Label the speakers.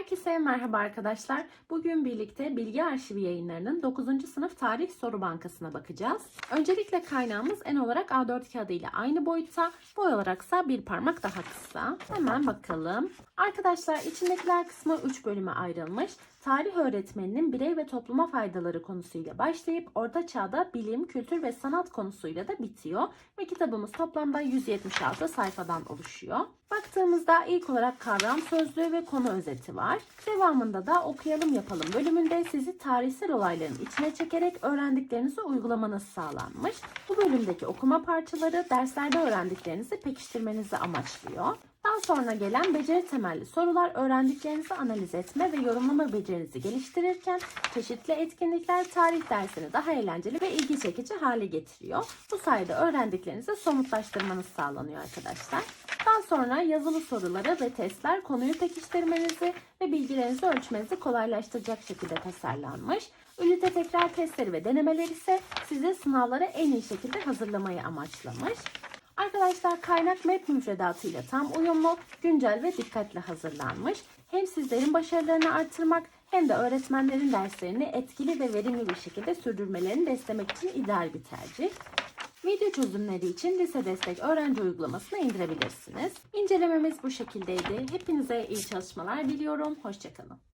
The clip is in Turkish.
Speaker 1: Herkese merhaba arkadaşlar. Bugün birlikte Bilgi Arşivi yayınlarının 9. sınıf tarih soru bankasına bakacağız. Öncelikle kaynağımız en olarak A4 kağıdı ile aynı boyutta, boy olaraksa bir parmak daha kısa. Hemen bakalım. Arkadaşlar içindekiler kısmı 3 bölüme ayrılmış. Tarih öğretmeninin birey ve topluma faydaları konusuyla başlayıp orta çağda bilim, kültür ve sanat konusuyla da bitiyor. Ve kitabımız toplamda 176 sayfadan oluşuyor. Baktığımızda ilk olarak kavram sözlüğü ve konu özeti var. Devamında da okuyalım yapalım bölümünde sizi tarihsel olayların içine çekerek öğrendiklerinizi uygulamanız sağlanmış. Bu bölümdeki okuma parçaları derslerde öğrendiklerinizi pekiştirmenizi amaçlıyor. Daha sonra gelen beceri temelli sorular öğrendiklerinizi analiz etme ve yorumlama becerinizi geliştirirken çeşitli etkinlikler tarih dersini daha eğlenceli ve ilgi çekici hale getiriyor. Bu sayede öğrendiklerinizi somutlaştırmanız sağlanıyor arkadaşlar. Daha sonra yazılı soruları ve testler konuyu pekiştirmenizi ve bilgilerinizi ölçmenizi kolaylaştıracak şekilde tasarlanmış. Ünite tekrar testleri ve denemeler ise sizi sınavlara en iyi şekilde hazırlamayı amaçlamış. Arkadaşlar kaynak map müfredatıyla tam uyumlu, güncel ve dikkatli hazırlanmış. Hem sizlerin başarılarını artırmak hem de öğretmenlerin derslerini etkili ve verimli bir şekilde sürdürmelerini desteklemek için ideal bir tercih. Video çözümleri için lise destek öğrenci uygulamasını indirebilirsiniz. İncelememiz bu şekildeydi. Hepinize iyi çalışmalar diliyorum. Hoşçakalın.